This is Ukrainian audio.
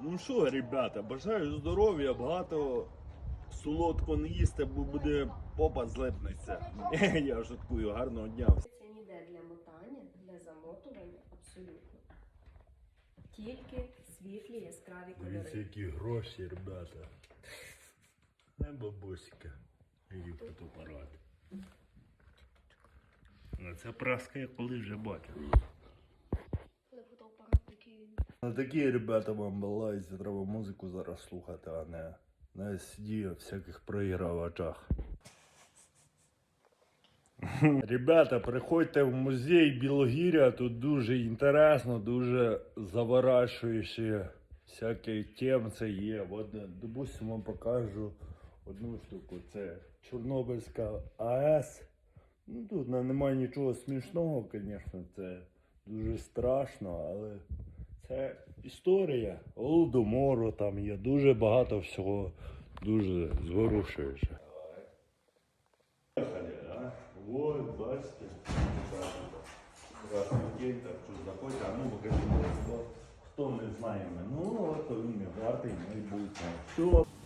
Ну що, ребята, бажаю здоров'я, багато солодко не їсти, бо буде попа злипнеться. Я шуткую, гарного дня. Це ніде для мотання, для замотування абсолютно. Тільки світлі яскраві Дивіться, кольори. які гроші, ребята. Не бабусика. І фотоапарат. Це праска я коли вже бачив. Фотоапарат такий Ну такі ребята вам балаються, треба музику зараз слухати, а не на CD всяких проігравачах. Ребята, приходьте в музей Білогір'я, тут дуже інтересно, дуже заворажуючі всякі темці є. От, допустимо, вам покажу одну штуку. Це Чорнобильська АЕС. Ну, тут немає нічого смішного, звісно, це дуже страшно, але це історія Голодомору, там є дуже багато всього дуже зворушуюче. Вот, бачите. Красний так що заходьте, а ну покажіть, хто, не знає мене. Ну, от він не вартий майбутнього. Все.